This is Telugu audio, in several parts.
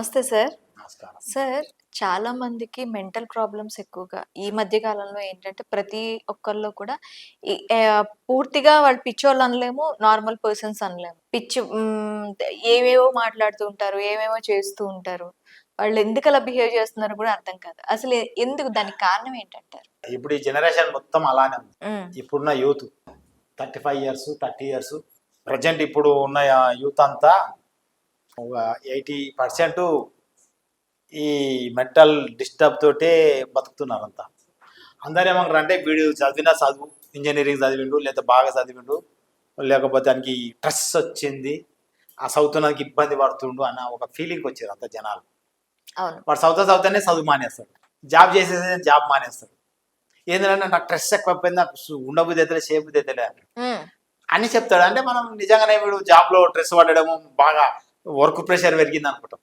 నమస్తే సార్. నమస్కారం. సార్ చాలా మందికి మెంటల్ ప్రాబ్లమ్స్ ఎక్కువగా. ఈ మధ్య కాలంలో ఏంటంటే ప్రతి ఒక్కరిలో కూడా పూర్తిగా వాళ్ళు పిచ్చోళ్ళు అనలేము నార్మల్ పర్సన్స్ అనలేము. పిచ్చి ఏవేవో మాట్లాడుతూ ఉంటారు ఏవేవో చేస్తూ ఉంటారు. వాళ్ళు ఎందుకు అలా బిహేవ్ చేస్తున్నారో కూడా అర్థం కాదు. అసలు ఎందుకు దానికి కారణం ఏంటంటారు? ఇప్పుడు ఈ జనరేషన్ మొత్తం అలానే ఉంది. ఇప్పుడున్న youth thirty five years thirty years present ఇప్పుడు ఉన్న యూత్ అంతా ఎయిటీ పర్సెంట్ ఈ మెంటల్ డిస్టర్బ్ తోటే బతుకుతున్నారు అంతా అందరు అంటే వీడు చదివిన చదువు ఇంజనీరింగ్ చదివిండు లేదా బాగా చదివిండు లేకపోతే దానికి స్ట్రెస్ వచ్చింది ఆ చదువుతున్నందుకు ఇబ్బంది పడుతుండు అన్న ఒక ఫీలింగ్ వచ్చారు అంత జనాలు. వాడు చదువుతా చదువుతానే చదువు మానేస్తాడు. జాబ్ చేసేది జాబ్ మానేస్తాడు. ఏంటంటే నాకు స్ట్రెస్ ఎక్కువైపోయింది నాకు సు- ఉండబుద్ధి అయితే చేయబుద్ధి అయితే అని చెప్తాడు. అంటే మనం నిజంగానే వీడు జాబ్లో స్ట్రెస్ పడడము బాగా వర్క్ ప్రెషర్ పెరిగింది అనుకుంటాం.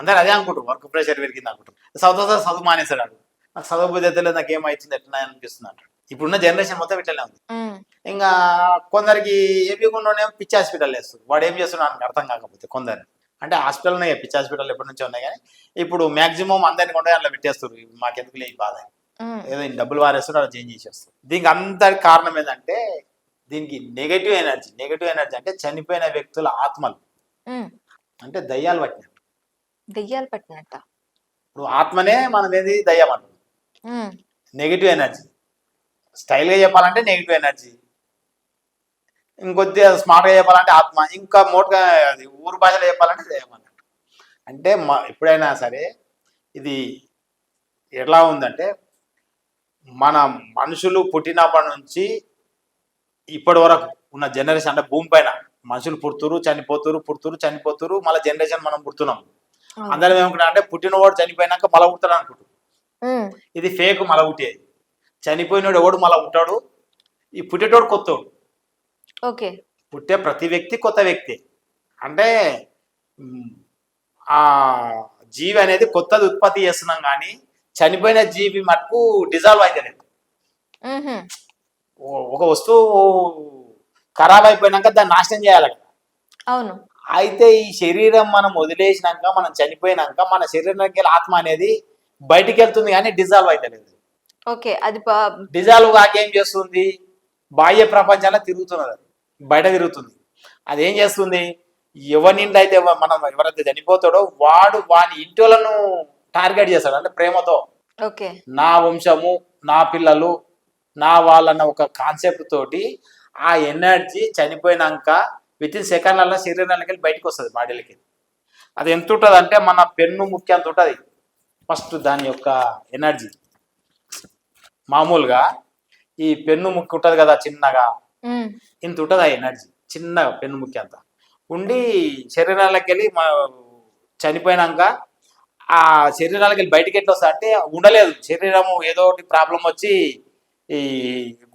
అందరు అదే అనుకుంటారు వర్క్ ప్రెషర్ పెరిగింది అనుకుంటాం. చదువుతా చదువు మానేస్తాడు వాడు. నాకు చదువు బుద్ధి అయితే నాకు ఏమవుతుంది ఎట్లా అనిపిస్తుంది అంటాడు. ఇప్పుడున్న జనరేషన్ మొత్తం ఇట్లనే ఉంది. ఇంకా కొందరికి ఏపీ కొండనే పిచ్చి హాస్పిటల్ వేస్తుంది వాడు ఏం చేస్తున్నాడు నాకు అర్థం కాకపోతే కొందరు అంటే హాస్పిటల్ ఉన్నాయి పిచ్చి హాస్పిటల్ ఎప్పటి నుంచో ఉన్నాయి కానీ ఇప్పుడు మాక్సిమం అందరిని కొండ అట్లా పెట్టేస్తారు. మాకెందుకు లేదు బాధ ఏదో డబ్బులు వారేస్తారు అలా చేంజ్ చేసేస్తారు. దీనికి అంతటి కారణం ఏంటంటే దీనికి నెగటివ్ ఎనర్జీ నెగటివ్ ఎనర్జీ అంటే చనిపోయిన వ్యక్తుల ఆత్మలు. అంటే దయ్యాలు పట్టినట్టు. దెయ్యాలు పట్టినట్ట? ఇప్పుడు ఆత్మనే మనం ఏది దయ్యం అంటాం. ఉమ్, నెగిటివ్ ఎనర్జీ స్టైల్గా చెప్పాలంటే నెగిటివ్ ఎనర్జీ ఇంకొద్దిగా స్మార్ట్గా చెప్పాలంటే ఆత్మ. ఇంకా మోట్గా అది ఊరు భాషలో చెప్పాలంటే దయ్యం అన్నట్టు. అంటే మ ఎప్పుడైనా సరే ఇది ఎలా ఉందంటే మన మనుషులు పుట్టినప్పటి నుంచి ఇప్పటి వరకు ఉన్న జనరేషన్ అంటే భూమి పైన మనుషులు పుడుతురు చనిపోతురు పుడుతురు చనిపోతురు మళ్ళీ జనరేషన్ మనం పుడుతున్నాం. అందరం ఏమనుకుంటా అంటే పుట్టినవాడు చనిపోయినాక మళ్ళీ పుడతాడు అనుకుంటారు ఇది ఫేక్ మల పుట్టేది చనిపోయినోడు ఎవడు మళ్ళా ఉంటాడు ఈ పుట్టేటోడు కొత్తోడు. ఓకే. పుట్టే ప్రతి వ్యక్తి కొత్త వ్యక్తి. అంటే ఆ జీవి అనేది కొత్తది ఉత్పత్తి చేస్తున్నాం కానీ చనిపోయిన జీవి మటుకు డిజాల్వ్ అయితే ఒక వస్తువు ఖరాబ్ అయిపోయినాక దాన్ని నాశనం చేయాలి అవును. అయితే ఈ శరీరం మనం వదిలేసినాక మనం చనిపోయినాక మన శరీరానికి ఆత్మ అనేది బయటికి వెళ్తుంది కానీ డిజాల్వ్ అయితే లేదు ఓకే అది డిజాల్వ్ కాక చేస్తుంది? బాహ్య ప్రపంచాల్లో తిరుగుతున్నది అది. బయట తిరుగుతుంది. అది ఏం చేస్తుంది ఎవరినింటి అయితే ఎవ- మనం ఎవరైతే చనిపోతాడో వాడు వాని ఇంటి వాళ్ళను టార్గెట్ చేస్తాడు అంటే ప్రేమతో. ఓకే. నా వంశము నా పిల్లలు నా వాళ్ళన్న ఒక కాన్సెప్ట్ తోటి ఆ ఎనర్జీ చనిపోయినాక విత్ ఇన్ సెకండ్లలో శరీరానికి వెళ్ళి బయటకు వస్తుంది బాడీలకి. అది ఎంత ఉంటుంది అంటే మన పెన్ను ముఖ్య అంత ఉంటుంది ఫస్ట్ దాని యొక్క ఎనర్జీ. మామూలుగా ఈ పెన్ను ముక్కు ఉంటుంది కదా చిన్నగా. ఇంత ఉంటుంది ఆ ఎనర్జీ. చిన్నగా పెన్ను ముక్కి అంత. ఉండి శరీరాలకు వెళ్ళి చనిపోయినాక ఆ శరీరాలకు వెళ్ళి బయటికి ఎట్లా వస్తా అంటే ఉండలేదు. శరీరము ఏదో ఒకటి ప్రాబ్లం వచ్చి ఈ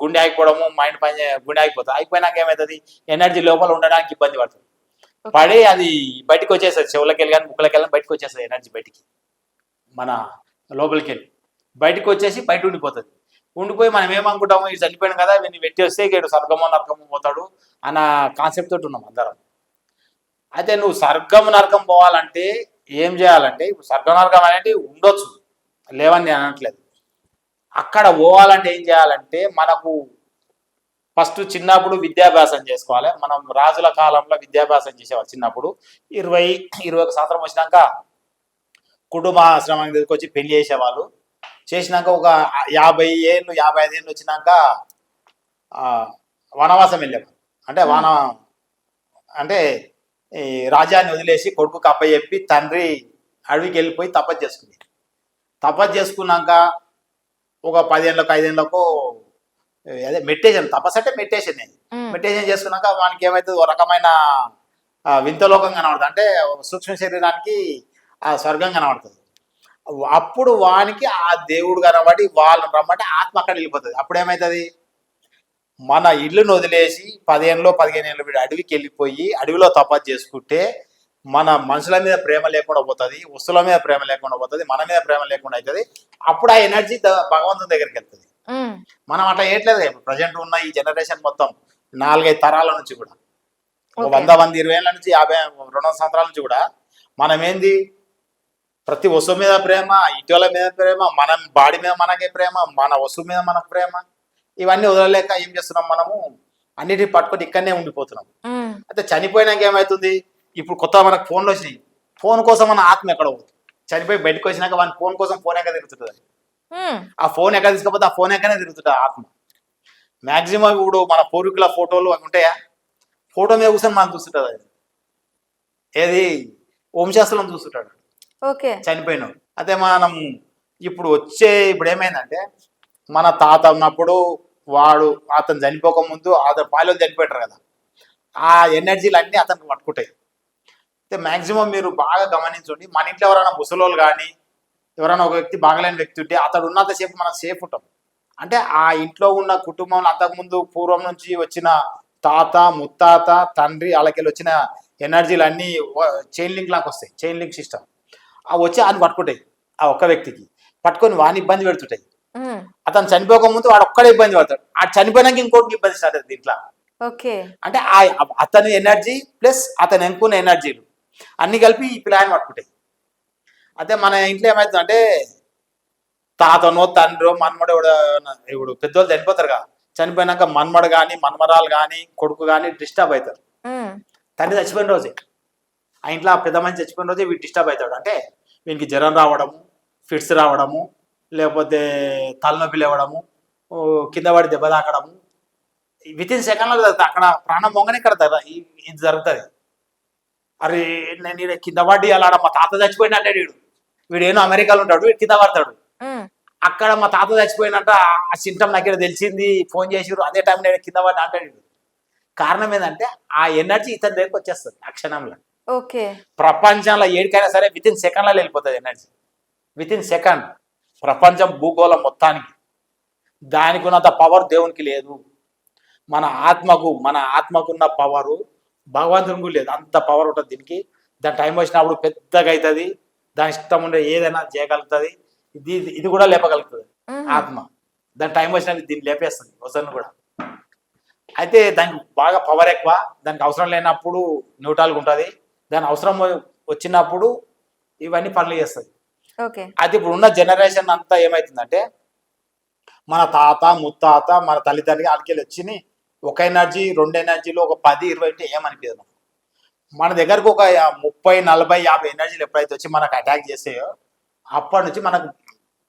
గుండె ఆగిపోవడము మైండ్ పని గుండె ఆగిపోతుంది ఆగిపోయినాక ఏమవుతుంది ఎనర్జీ లోపల ఉండడానికి ఇబ్బంది పడుతుంది. పడి అది బయటికి వచ్చేస్తుంది చెవులకి వెళ్ళి కానీ ముక్కలకి వెళ్ళి బయటకు వచ్చేస్తుంది ఎనర్జీ బయటికి. మన లోపలికి వెళ్ళి బయటకు వచ్చేసి బయట ఉండిపోతుంది. ఉండిపోయి మనం ఏమనుకుంటాము ఇది చనిపోయాను కదా వీడిని పెట్టి వస్తే ఇక స్వర్గమో నరకమో పోతాడు అన్న కాన్సెప్ట్ తోటి ఉన్నాం అందరం. అయితే నువ్వు స్వర్గం నరకం పోవాలంటే ఏం చేయాలంటే ఇప్పుడు స్వర్గం నరకం అనేది ఉండొచ్చు. లేవని నేను అనట్లేదు. అక్కడ పోవాలంటే ఏం చేయాలంటే మనకు ఫస్ట్ చిన్నప్పుడు విద్యాభ్యాసం చేసుకోవాలి. మనం రాజుల కాలంలో విద్యాభ్యాసం చేసేవాళ్ళు చిన్నప్పుడు. ఇరవై ఇరవై ఒక సంవత్సరం వచ్చినాక కుటుంబ ఆశ్రమానికి తీసుకొచ్చి పెళ్ళి చేసేవాళ్ళు. చేసినాక ఒక యాభై ఏళ్ళు యాభై ఐదు ఏళ్ళు వచ్చినాక వనవాసం వెళ్ళేవారు. అంటే వన అంటే ఈ రాజ్యాన్ని వదిలేసి కొడుకు కప్పచెప్పి తండ్రి అడవికి వెళ్ళిపోయి తపస్సు చేసుకుంది తపస్సు చేసుకున్నాక ఒక పదేళ్ళకు ఐదేళ్ళకు అదే మెడిటేషన్ తపస్సు అంటే మెడిటేషన్ మెడిటేషన్ చేసుకున్నాక వానికి ఏమవుతుంది ఒక రకమైన వింతలోకం కనబడుతుంది. అంటే సూక్ష్మ శరీరానికి ఆ స్వర్గం కనబడుతుంది. అప్పుడు వానికి ఆ దేవుడు కనబడి వాళ్ళని రమ్మంటే ఆత్మ అక్కడ వెళ్ళిపోతుంది. అప్పుడు ఏమవుతుంది మన ఇల్లును వదిలేసి పదిహేనులో పదిహేను ఏళ్ళు వీడు అడవికి వెళ్ళిపోయి అడవిలో తపస్సు చేసుకుంటే మన మనుషుల మీద ప్రేమ లేకుండా పోతుంది వస్తువుల మీద ప్రేమ లేకుండా పోతుంది మన మీద ప్రేమ లేకుండా అవుతుంది అప్పుడు ఆ ఎనర్జీ భగవంతుని దగ్గరికి వెళ్తుంది. మనం అట్లా చేయట్లేదు ప్రజెంట్ ఉన్న ఈ జనరేషన్ మొత్తం నాలుగైదు తరాల నుంచి కూడా. ఒక. వంద వంద ఇరవై ఏళ్ళ నుంచి యాభై రెండు వందల సంవత్సరాల నుంచి కూడా మనం ఏంది ప్రతి వస్తువు మీద ప్రేమ ఇటీవల మీద ప్రేమ మన బాడీ మీద మనకే ప్రేమ మన వస్తువు మీద మనకు ప్రేమ. ఇవన్నీ వదలలేక ఏం చేస్తున్నాం మనము? అన్నిటిని పట్టుకొని ఇక్కడనే ఉండిపోతున్నాం. అయితే చనిపోయినాక ఏమవుతుంది ఇప్పుడు కొత్త మనకు ఫోన్లు వచ్చినాయి. ఫోన్ కోసం మన ఆత్మ ఎక్కడ పోతుంది చనిపోయి బయటకు వచ్చినాక మన ఫోన్ కోసం ఫోన్ ఎక్కడ తిరుగుతుంది ఆ ఫోన్ ఎక్కడ తీసుకపోతే ఆ ఫోన్ ఎక్కడనే తిరుగుతుంది ఆ ఆత్మ. మాక్సిమం ఇప్పుడు మన పూర్వీకుల ఫోటోలు అవి ఉంటాయా? ఫోటో మీద కూర్చొని మనం చూస్తుంటుంది అది. ఏది? వంశాస్తులను చూస్తుంటాడు. ఓకే. చనిపోయిన అదే మనం ఇప్పుడు వచ్చే ఇప్పుడు ఏమైందంటే మన తాత ఉన్నప్పుడు వాడు అతను చనిపోక ముందు అతను పాలో చనిపోయారు కదా. ఆ ఎనర్జీలు అన్నీ అతనికి పట్టుకుంటాయి. అయితే మ్యాక్సిమం మీరు బాగా గమనించండి మన ఇంట్లో ఎవరైనా ముసలోళ్ళు కానీ ఎవరైనా ఒక వ్యక్తి బాగలేని వ్యక్తి ఉంటే అతడు ఉన్నంతసేపు మనం సేఫ్ ఉంటాం. అంటే ఆ ఇంట్లో ఉన్న కుటుంబంలో అంతకుముందు పూర్వం నుంచి వచ్చిన తాత ముత్తాత తండ్రి వాళ్ళకి వచ్చిన ఎనర్జీలు అన్నీ చైన్ లింక్ లాగా వస్తాయి. చైన్ లింక్ సిస్టమ్ ఆ వచ్చి ఆయన పట్టుకుంటాయి ఆ ఒక్క వ్యక్తికి. పట్టుకొని వాని ఇబ్బంది పెడుతుంటాయి. అతను చనిపోక ముందు వాడు ఒక్కడే ఇబ్బంది పడతాడు. ఆ చనిపోయినాక ఇంకోటికి ఇబ్బంది స్టార్ట్ అవుతుంది ఇంట్లో. ఓకే. అంటే ఆ అతని ఎనర్జీ ప్లస్ అతను ఎంకున్న ఎనర్జీలు అన్ని కలిపి ఈ పిల్లని పట్టుకుంటాయి అదే మన ఇంట్లో ఏమవుతుందంటే తాతనో తండ్రో మన్మడు ఇప్పుడు పెద్దోళ్ళు చనిపోతారు కదా. చనిపోయినాక మన్మడు కానీ మన్మరాలు కానీ కొడుకు కానీ డిస్టర్బ్ అవుతారు. తండ్రి చచ్చిపోయిన రోజే. ఆ ఇంట్లో ఆ పెద్ద మంది చచ్చిపోయిన రోజే వీడు డిస్టర్బ్ అవుతాడు. అంటే వీనికి జ్వరం రావడము ఫిట్స్ రావడము లేకపోతే తలనొప్పి లేవడము కింద పడి దెబ్బ తాకడము. విత్ ఇన్ సెకండ్లో అక్కడ ప్రాణం మొంగనే ఇక్కడ ఈ- ఇది జరుగుతుంది. అరే నేను కింద పడి అలా మా తాత చచ్చిపోయిన అంటే వీడు వీడు ఏమో అమెరికాలో ఉంటాడు వీడు కింద పడతాడు. అక్కడ మా తాత చచ్చిపోయినట్ట ఆ సింటమ్ నాకు తెలిసింది ఫోన్ చేసిరు అదే టైం నేను కింద పడ్డా అంటాడు వీడు. కారణం ఏంటంటే ఆ ఎనర్జీ ఇతని దగ్గరకు వచ్చేస్తుంది ఆ క్షణంలో. ఓకే. ప్రపంచంలో ఏడికైనా సరే విత్ ఇన్ సెకండ్లలో వెళ్ళిపోతుంది ఎనర్జీ. విత్ ఇన్ సెకండ్ ప్రపంచం భూగోళం మొత్తానికి. దానికి ఉన్నంత పవర్ దేవునికి లేదు. మన ఆత్మకు మన ఆత్మకున్న పవరు భగవంతునికి లేదు. అంత పవర్ ఉంటుంది దీనికి. దాని టైం వచ్చినప్పుడు పెద్దగా అవుతుంది. దాని ఇష్టం ఉండే ఏదైనా చేయగలుగుతుంది. ఇది ఇది కూడా లేపగలుగుతుంది ఆత్మ. దాని టైం వచ్చినప్పుడు దీన్ని లేపేస్తుంది వసన్ కూడా. అయితే దానికి బాగా పవర్ ఎక్కువ. దానికి అవసరం లేనప్పుడు న్యూట్రల్గా ఉంటుంది. దాని అవసరం వచ్చినప్పుడు ఇవన్నీ పనులు చేస్తుంది. అది ఇప్పుడు ఉన్న జనరేషన్ అంతా ఏమవుతుందంటే మన తాత ముత్తాత మన తల్లిదండ్రులు వాళ్ళకి వచ్చి ఒక ఎనర్జీ రెండు ఎనర్జీలో ఒక పది ఇరవై అంటే ఏమనిపించదు మనకు. మన దగ్గరకు ఒక ముప్పై నలభై యాభై ఎనర్జీలు ఎప్పుడైతే వచ్చి మనకు అటాక్ చేసాయో అప్పటి నుంచి మనకు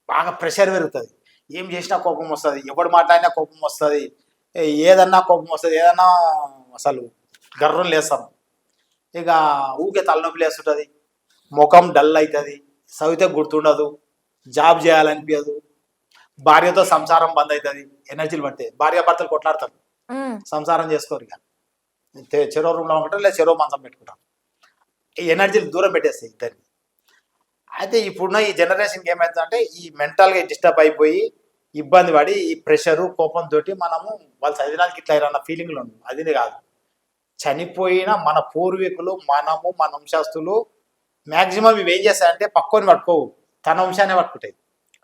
బాగా ప్రెషర్ పెరుగుతుంది. ఏం చేసినా కోపం వస్తుంది. ఎవడు మాట్లాడినా కోపం వస్తుంది. ఏదన్నా కోపం వస్తుంది. ఏదన్నా అసలు గర్రం లేస్తాం. ఇక ఊకే తలనొప్పి లేస్తుంటుంది. ముఖం డల్ అవుతుంది చదివితే గుర్తుండదు. జాబ్ చేయాలనిపించదు భార్యతో సంసారం బంద్ అవుతుంది ఎనర్జీలు పడితే భార్య భర్తలు కొట్లాడతారు. సంసారం చేసుకోరు ఇక. చెరో రూమ్లో ఉంటారు లేదా చెరో మంచం పెట్టుకుంటారు. ఈ ఎనర్జీలు దూరం పెట్టేస్తాయి ఇద్దరిని. అయితే ఇప్పుడున్న ఈ జనరేషన్కి ఏమవుతుందంటే ఈ మెంటల్గా డిస్టర్బ్ అయిపోయి ఇబ్బంది పడి ఈ ప్రెషరు కోపంతో మనము వాళ్ళు చదివినానికి ఇట్లా అన్న ఫీలింగ్లు ఉంది అది కాదు. చనిపోయిన మన పూర్వీకులు మనము మన వంశస్తులు మ్యాక్సిమం ఇవి ఏం చేస్తాయంటే పక్కని పట్టుకోవు. తన వంశాన్ని పట్టుకుంటాయి.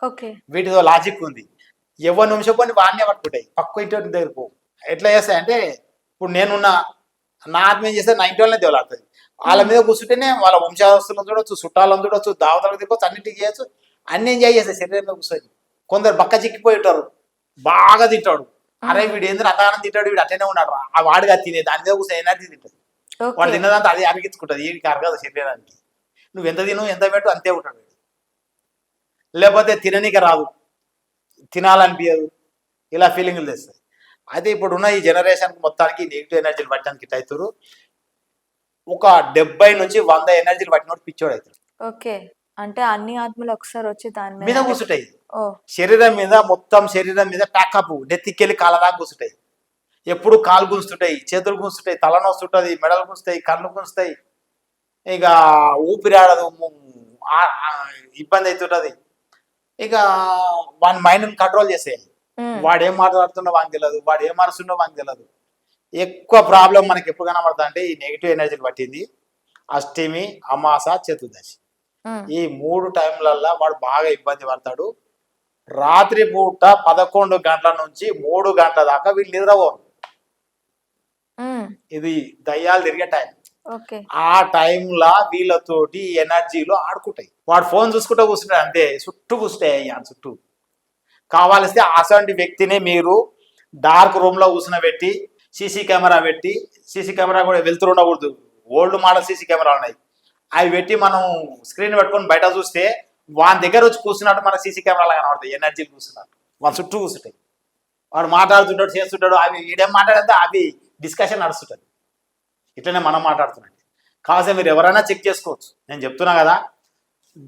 ఓకే. వీటితో లాజిక్ ఉంది. ఎవరి నిమిషం కొన్ని వాడినే పట్టుకుంటాయి. పక్క ఇంటి దగ్గర పోవు ఎట్లా చేస్తాయంటే ఇప్పుడు నేనున్న నా ఆత్మ ఏం చేస్తే నా ఇంటి వాళ్ళనే దేవులాడుతుంది. వాళ్ళ మీద కూర్చుంటేనే వాళ్ళ వంశావస్తులను చూడొచ్చు చుట్టాలను చూడొచ్చు దావతలకు దిగొచ్చు అన్నింటికి చేయొచ్చు. అన్ని ఎంజాయ్ చేస్తాయి? శరీరం మీద కూర్చొని. కొందరు బక్క చిక్కిపోయి ఉంటారు. బాగా తింటాడు. అరే వీడు ఏంది? అంతగానం తింటాడు వీడు అట్లనే ఉన్నాడు ఆ వాడిగా తినే దాని మీద కూర్చొని ఎనర్జీ తింటుంది వాడు తిన్నదంతా అది అరిగించుకుంటుంది వీడికి అరగదు శరీరానికి. నువ్వు ఎంత తిను ఎంత పెట్టు అంతే ఉంటాడు వీడు. లేకపోతే తిననీకి రాదు. తినాలనిపించదు ఇలా ఫీలింగ్లు తెస్తాయి. అయితే ఇప్పుడు ఉన్న ఈ జనరేషన్ మొత్తానికి నెగిటివ్ ఎనర్జీలు పట్టడానికి అవుతారు ఒక డెబ్బై నుంచి వంద ఎనర్జీలు పట్టినోడు పిచ్చోడు అవుతాడు ఓకే. అంటే అన్ని ఆత్మలు ఒకసారి వచ్చి దాని మీద కూర్చుంటాయి శరీరం మీద మొత్తం శరీరం మీద ప్యాకప్ నెత్తికెళ్ళి కాళ్ళ దాకా కూర్చుంటాయి ఎప్పుడు కాలు గుంచుతుంటాయి చేతులు గుంచుంటాయి తల నొస్తుంటుంది మెడలు గుంచుతాయి కళ్ళు గుంచుతాయి ఇక ఊపిరి ఆడదు ము- ఆ- ఆ ఇబ్బంది అవుతుంటది ఇక వాని మైండ్ని కంట్రోల్ చేసేయాలి. వాడు ఏం మాట్లాడుతున్నా వానికి తెలియదు వాడు ఏం మరుస్తుండో వానికి తెలియదు ఎక్కువ ప్రాబ్లం మనకి ఎప్పుడు కనబడతా అంటే ఈ నెగిటివ్ ఎనర్జీని పట్టింది అష్టమి అమాస చతుర్దశి. ఈ మూడు టైంలల్లో వాడు బాగా ఇబ్బంది పడతాడు. రాత్రి పూట పదకొండు గంటల నుంచి మూడు గంటల దాకా వీళ్ళు నిద్రపోరు. ఇది దయ్యాలు తిరిగే టైం. ఆ టైంలో వీళ్ళతోటి ఎనర్జీలో ఆడుకుంటాయి. వాడు ఫోన్ చూసుకుంటూ కూర్చుంటాడు అంతే చుట్టూ కూర్చుంటాయి చుట్టూ. కావాల్స్తే అసంటి వ్యక్తిని మీరు డార్క్ రూమ్లో కూర్చునబెట్టి సీసీ కెమెరా పెట్టి సీసీ కెమెరా కూడా వెళ్తూ ఉండకూడదు. ఓల్డ్ మోడల్ సీసీ కెమెరా ఉన్నాయి. అవి పెట్టి మనం స్క్రీన్ పెట్టుకొని బయట చూస్తే వాని దగ్గర వచ్చి కూర్చున్నట్టు మన సీసీ కెమెరాలో కనబడతాయి. ఎనర్జీ కూర్చున్నట్టు వాళ్ళ చుట్టూ కూర్చుంటాయి. వాడు మాట్లాడుతుంటాడు చేస్తుంటాడు అవి ఈడేం మాట్లాడితే అవి డిస్కషన్ నడుస్తుంటుంది. ఇట్లనే మనం మాట్లాడుతున్నాం. కావాల్సి మీరు ఎవరైనా చెక్ చేసుకోవచ్చు. నేను చెప్తున్నా కదా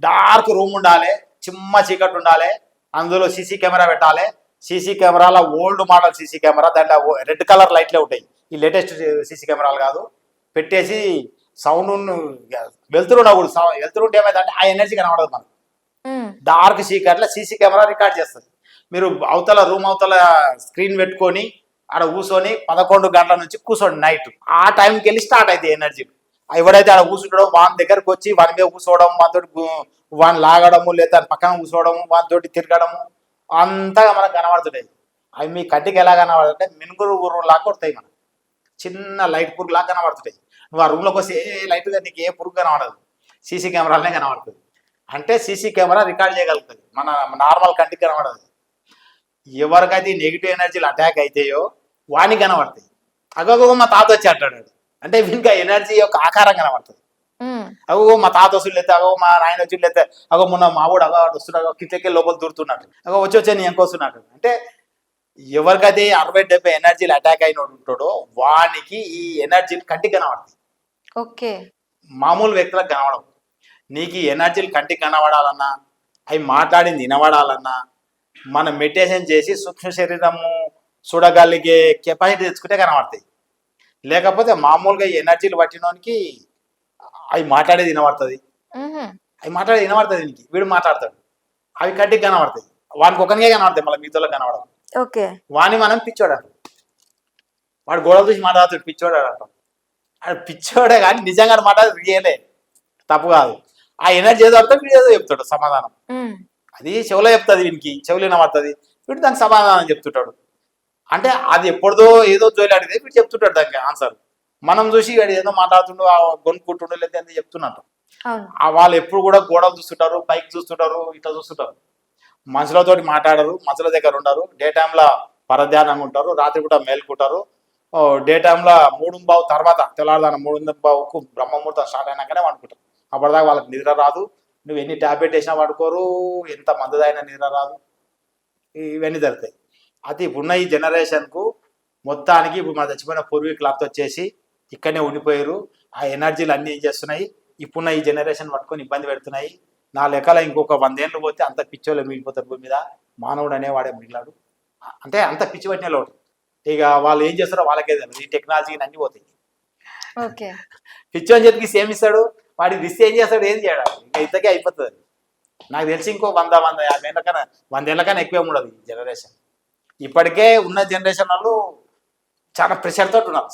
డార్క్ రూమ్ ఉండాలి చిమ్మ చీకటి ఉండాలి అందులో సీసీ కెమెరా పెట్టాలి. సీసీ కెమెరాల ఓల్డ్ మోడల్ సీసీ కెమెరా దాంట్లో రెడ్ కలర్ లైట్లే ఉంటాయి. ఈ లేటెస్ట్ సీసీ కెమెరాలు కాదు. పెట్టేసి సౌండ్ వెళ్తురు ఉంటే ఏమైందంటే ఆ ఎనర్జీ కనబడదు మనకు. డార్క్ చీకట్లో సీసీ కెమెరా రికార్డ్ చేస్తుంది. మీరు అవతల రూమ్ అవతల స్క్రీన్ పెట్టుకొని ఆడ కూర్చొని పదకొండు గంటల నుంచి కూర్చోండి నైట్ ఆ టైంకి వెళ్ళి స్టార్ట్ అవుతాయి ఎనర్జీ ఎవడైతే ఆడ కూర్చుంటాడో వాని దగ్గరకు వచ్చి వాని మీద కూర్చోవడం వానితోటి వాని లాగడము లేదా పక్కన కూర్చోవడము వానితోటి తిరగడము అంతగా మనకు కనబడుతుంటాయి అవి మీ కంటికి ఎలా కనబడుతుంటే మినుగురు గురువు లాగా కొడతాయి మనకు. చిన్న లైట్ పురుగు లాగా కనబడుతుంటాయి నువ్వు ఆ రూమ్లోకి వస్తే ఏ లైట్ నీకు ఏ పురుగు కనబడదు. సీసీ కెమెరాలనే కనబడుతుంది అంటే సీసీ కెమెరా రికార్డ్ చేయగలుగుతుంది. మన నార్మల్ కంటికి కనబడదు. ఎవరికైతే నెగిటివ్ ఎనర్జీలు అటాక్ అవుతాయో వానికి కనబడతాయి. అగో మా తాత వచ్చి అంటాడు అంటే వీనికి ఆ ఎనర్జీ యొక్క ఆకారం కనబడుతుంది. అగో మా తాత వస్తువులు లేతే అగో మా నాయన వచ్చి లేతే అగో మొన్న మా వాడు అగో వస్తున్నాడు కిట్లకి లోపల దూరుతున్నట్టు అగో వచ్చి వచ్చి నీ ఎంకొస్తున్నాడు అంటే ఎవరికైతే అరవై డెబ్బై ఎనర్జీలు అటాక్ అయిన ఉంటాడో వానికి ఈ ఎనర్జీలు కంటికి కనబడతాయి ఓకే. మామూలు వ్యక్తులకు కనబడవు. నీకు ఈ ఎనర్జీలు కంటికి కనబడాలన్నా అవి మాట్లాడింది వినబడాలన్నా మనం మెడిటేషన్ చేసి సూక్ష్మ శరీరము చూడగలిగే కెపాసిటీ తెచ్చుకుంటే కనబడతాయి. లేకపోతే మామూలుగా ఈ ఎనర్జీలు పట్టినోనికి అవి మాట్లాడేది వినబడుతుంది. అవి మాట్లాడేది వినబడుతుంది నీకు వీడు మాట్లాడతాడు. అవి కంటికి కనబడతాయి. వానికి ఒకనికే కనబడతాయి మళ్ళీ మీతో కనబడవు. ఓకే. వాని మనం పిచ్చోడు అంటాం వాడు గొడవ చూసి మాట్లాడుతాడు పిచ్చోడు అంటాం. పిచ్చోడే కానీ నిజంగా మాట రియలే తప్పు కాదు. ఆ ఎనర్జీ ఏదో చెప్తాడు వీడు ఏదో చెప్తాడు సమాధానం. అది చెవులో చెప్తుంది వీనికి. చెవులు వినబడుతుంది. వీడు దానికి సమాధానం చెప్తుంటాడు. అంటే అది ఎప్పుడుదో ఏదో జోలి అడిగితే వీడు చెప్తుంటాడు దానికి ఆన్సర్. మనం చూసి వీడు ఏదో మాట్లాడుతుండో ఆ గొనుక్కుంటుండో లేదా ఎంత చెప్తున్నట్టు. వాళ్ళు ఎప్పుడు కూడా గోడలు చూస్తుంటారు పైకి చూస్తుంటారు ఇట్లా చూస్తుంటారు. మనుషులతోటి మాట్లాడరు మనుషుల దగ్గర ఉండరు. డే టైంలో పరధ్యానంగా ఉంటారు రాత్రి కూడా మేల్కుంటారు. డే టైంలో మూడు బావు తర్వాత తెల్లారదాన మూడు బావుకు బ్రహ్మముహూర్తం స్టార్ట్ అయినాకనే వండుకుంటారు. అప్పటిదాకా వాళ్ళకి నిద్ర రాదు. నువ్వు ఎన్ని టాబ్లెట్ వేసినా పడుకోరు ఎంత మందుదైనా నిద్ర రాదు. ఇవన్నీ జరుగుతాయి. అది ఇప్పుడున్న ఈ జనరేషన్కు మొత్తానికి ఇప్పుడు మన చచ్చిపోయిన పూర్వీకులంతా వచ్చేసి ఇక్కడనే ఉండిపోయారు. ఆ ఎనర్జీలు అన్నీ ఏం చేస్తున్నాయి? ఇప్పుడున్న ఈ జనరేషన్ పట్టుకొని ఇబ్బంది పెడుతున్నాయి. నా లెక్కల ఇంకొక వందేళ్ళు పోతే అంత పిచ్చోళ్ళు మిగిలిపోతారు భూమి మీద. మానవుడు అనేవాడే మిగిలాడు. అంటే అంత పిచ్చి పట్టిన లోటు. ఇక వాళ్ళు ఏం చేస్తారో వాళ్ళకే తెలియదు ఈ టెక్నాలజీ అన్నీ పోతాయి. ఓకే. పిచ్చోని చెప్పి సేమ్ ఇస్తాడు. వాడికి రిస్క్ ఏం చేస్తాడు ఏం చేయడు. ఇంకా ఇంతకే అయిపోతుంది. నాకు తెలిసి ఇంకో వంద వంద యాభై ఏళ్ళ కన్నా వందేళ్ళ కన్నా ఎక్కువ ఉండదు ఈ జనరేషన్. ఇప్పటికే ఉన్న జనరేషన్ వాళ్ళు చాలా ప్రెషర్ తోటి ఉన్నారు.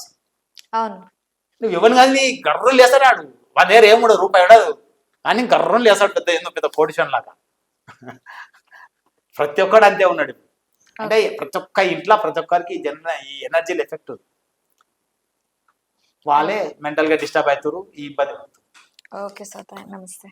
అవును. నువ్వు ఎవరిని కానీ గర్రం లేస్తాడు వాళ్ళ దగ్గర ఏం ఉండదు రూపాయి ఉండదు. కానీ గర్రం లేస్తాడు పెద్ద ఏందో పెద్ద కోడిషన్ లాగా. ప్రతి ఒక్కడు అంతే ఉన్నాడు. అంటే ప్రతి ఒక్క ఇంట్లో ప్రతి ఒక్కరికి ఈ జన ఈ ఎనర్జీలు ఎఫెక్ట్ వాళ్ళే మెంటల్గా డిస్టర్బ్ అవుతారు ఈ ఇబ్బంది పడుతున్నారు ఓకే సార్ నమస్తే.